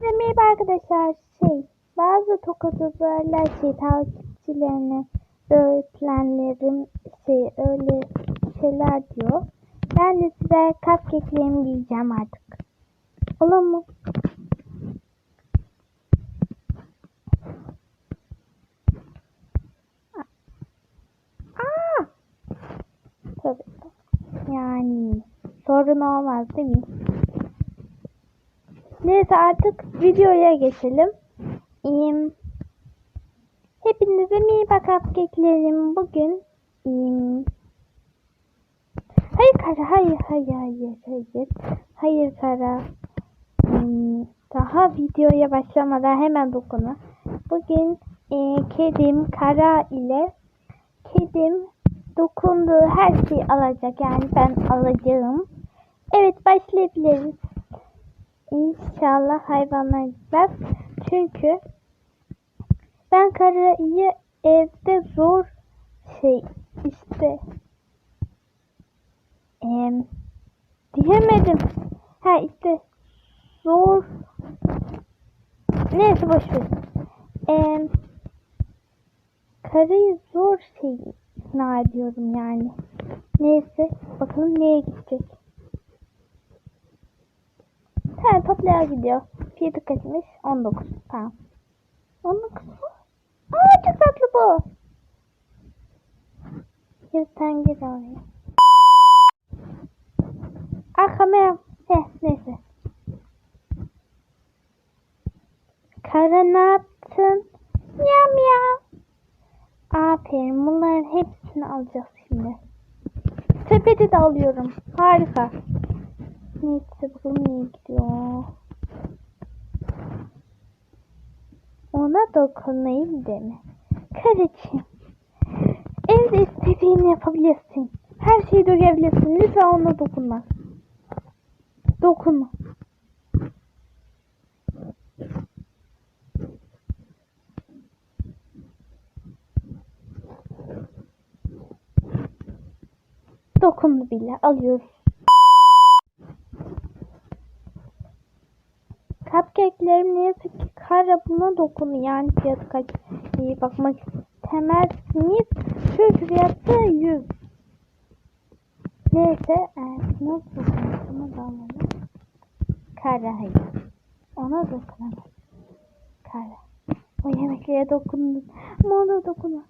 Merhaba arkadaşlar şey bazı tokatözlerler şey takipçilerine öğretmenlerim şey öyle şeyler diyor. Ben de size cupcake'lerimi diyeceğim artık. Olur mu? Aa! Tabii. Yani sorun olmaz değil mi? Neyse artık videoya geçelim. İyiyim. Hepinize merhaba cupcake'lerim. Bugün iyiyim. Hayır Kara, hayır, hayır, hayır, hayır. Hayır Kara. Hmm, daha videoya başlamadan hemen dokunu. Bugün e, kedim Kara ile kedim dokunduğu her şeyi alacak. Yani ben alacağım. Evet başlayabiliriz. İnşallah hayvanlar gitmez. Çünkü ben karayı evde zor şey işte em, diyemedim. Ha işte zor neyse boş ver. Em, karayı zor şey ikna ediyorum yani. Neyse bakalım neye gidecek. Tamam toplaya gidiyor. Fiyatı kaçmış? 19. Tamam. 19 mu? Aa çok tatlı bu. Sen gir oraya. Aa kamera. Heh neyse. Kara ne yaptın? Miyav miyav. Aferin bunların hepsini alacağız şimdi. Sepeti de alıyorum. Harika. Neyse bakalım niye gidiyor. Ona dokunayım deme. Karıcığım. Evde istediğini yapabilirsin. Her şeyi dökebilirsin. Lütfen ona dokunma. Dokunma. Dokundu bile. Alıyoruz. Cupcake'lerim ne yazık ki kara buna dokunuyor. Yani fiyatı kaç iyi bakmak istemezsiniz. Çünkü fiyatı 100. Neyse evet, nasıl dokunmasını da alalım. Kara hayır. Ona dokunamaz. Kara. O yemeklere dokundun. Ama ona dokunma.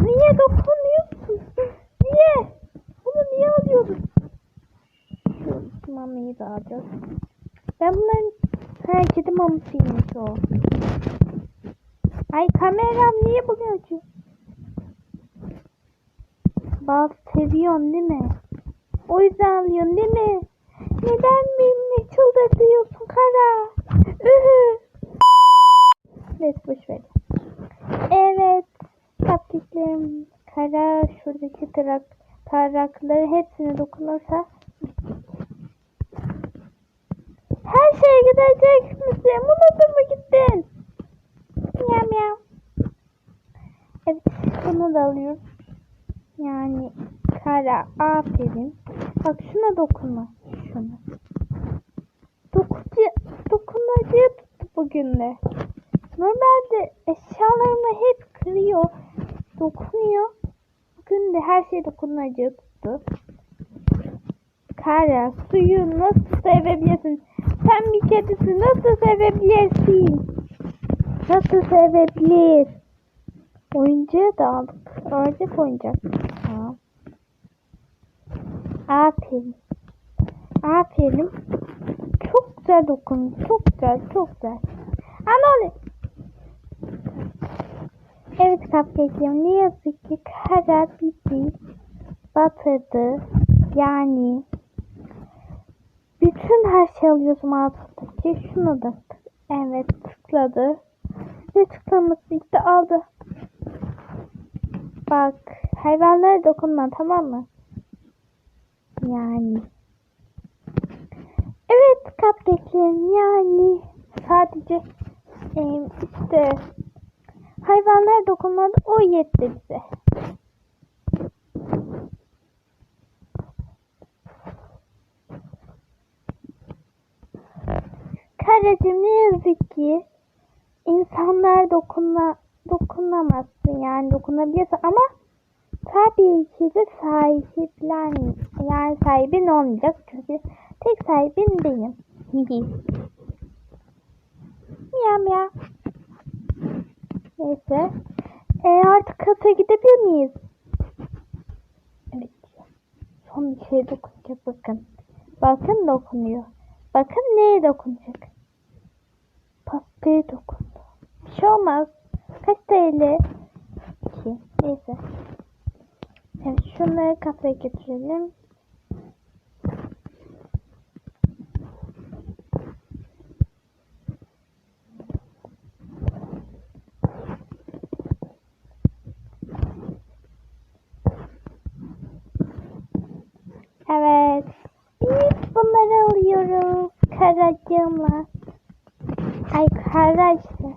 Niye dokunuyorsun? Niye? Bunu niye alıyorsun? Şu mamayı da alacağız. Ben bunların ha kedi mamasıymış o. Ay kameram niye bunu açıyor? Bal seviyorsun değil mi? O yüzden alıyorsun değil mi? Neden beni çıldırtıyorsun kara? Ühü. Neyse boş ver. Evet. Taptiklerim kara şuradaki tarak, tarakları hepsine dokunursa her şeye gidecek misin? Unuttun mu gittin? Miyav miyav. Evet bunu da alıyoruz. Yani kara aferin. Bak şuna dokunma. Şuna. Dokucu, dokunmacıya tuttu bugün de. Normalde eşyalarımı hep kırıyor. Dokunuyor. Bugün de her şey dokunmacıya tuttu. Kara suyu nasıl sevebilirsin? Sen bir kedisin nasıl sevebilirsin? Nasıl sevebilir? Oyuncağı da aldık. Ördek oyuncak. Tamam. Aferin. Aferin. Çok güzel dokun. Çok güzel. Çok güzel. Oluyor. Evet cupcake'im. Ne yazık ki kara bizi batırdı. Yani bütün her şey alıyorsun altındaki. Şunu da. Evet tıkladı. Ve tıklaması işte aldı. Bak hayvanlara dokunma tamam mı? Yani. Evet cupcake'lerim yani sadece işte hayvanlara dokunmadı o yetti bize. Karacığım ne yazık ki insanlar dokunma, dokunamazsın yani dokunabilirsin ama tabii ki de sahiplen yani sahibin olmayacak çünkü tek sahibin benim. miyav miyav. Neyse. E, artık kasa gidebilir miyiz? Evet. Son bir şey dokunacak bakın. Bakın dokunuyor. Bakın neye dokunacak? Pastaya dokundu. Bir şey olmaz. Kaç TL? İki. Neyse. Evet şunları kafaya götürelim. Evet. Biz bunları alıyoruz. Karacığımla. İşte.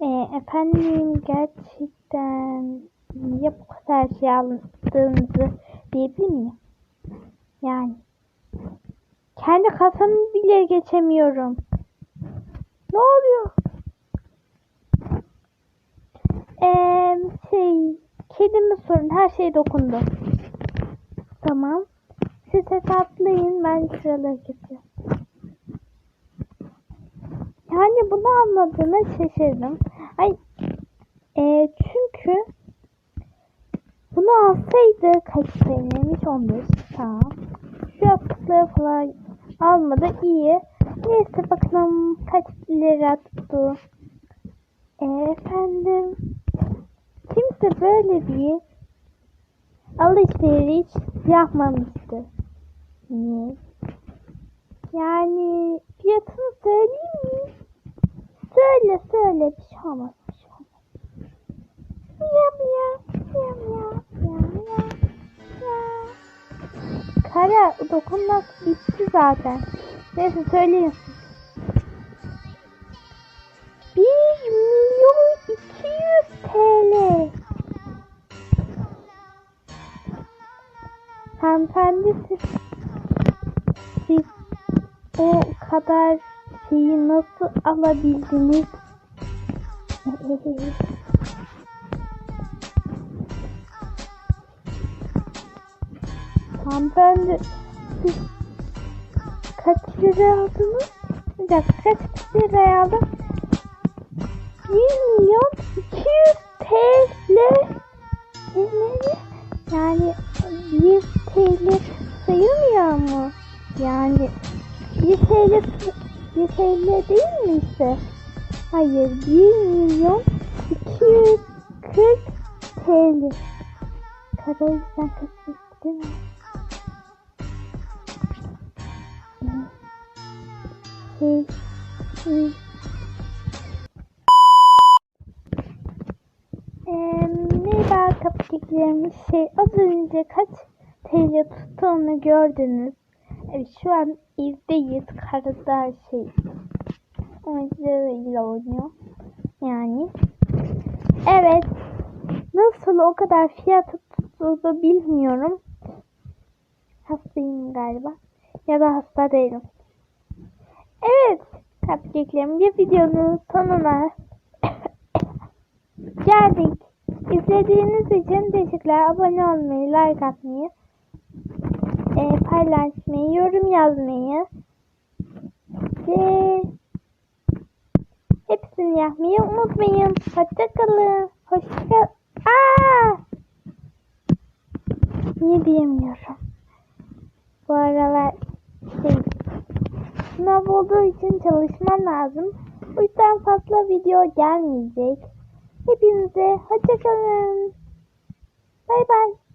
Ee, efendim gerçekten niye bu kadar şey aldığınızı diyebilir miyim? Yani. Kendi kasamı bile geçemiyorum. Ne oluyor? Ee, şey, kedimi sorun. Her şey dokundu. Tamam. Siz hesaplayın. Ben şuralara geçiyorum. Yani bunu anladığına şaşırdım. Ay, e, çünkü bunu alsaydı kaç TL'ymiş 15 tamam. Şu yaptıkları falan almadı iyi. Neyse bakalım kaç lira tuttu. E, efendim kimse böyle bir alışveriş yapmamıştı. Niye? Yani fiyatını söyleyeyim mi? Söyle söyle bir şey olmaz bir şey olmaz. Miyav miyav miyav miyav miyav miyav. Kara dokunmak bitti zaten. Neyse söyleyin. Bir milyon iki yüz TL. Hanımefendi siz, siz o kadar şeyi nasıl alabildiniz? Hanımefendi siz kaç lira aldınız? Bir dakika kaç lira aldım? 1 milyon 200 TL? Yani 1 TL sayılmıyor mu? Yani 1 TL 1 TL değil mi işte? Hayır 1 milyon 240 TL. Kara yüzden kaçırdık değil mi? Şey, şey. Eee, merhaba kapıcıklarım. Şey, az önce kaç TL tuttuğunu gördünüz. Evet, şu an evdeyiz. Karada şey, oyuncularıyla oynuyor. Yani. Evet. Nasıl o kadar fiyatı tuttuğunu bilmiyorum. Hastayım galiba. Ya da hasta değilim. Evet. Kapıcıklarım bir videonun sonuna geldik. İzlediğiniz için teşekkürler. Abone olmayı, like atmayı, e, paylaşmayı, yorum yazmayı ve hepsini yapmayı unutmayın. Hoşçakalın. Hoşçakal. Aa! Ne diyemiyorum. Bu aralar şey, sınav olduğu için çalışmam lazım. O yüzden fazla video gelmeyecek. Hepinize hoşçakalın. Bay bay.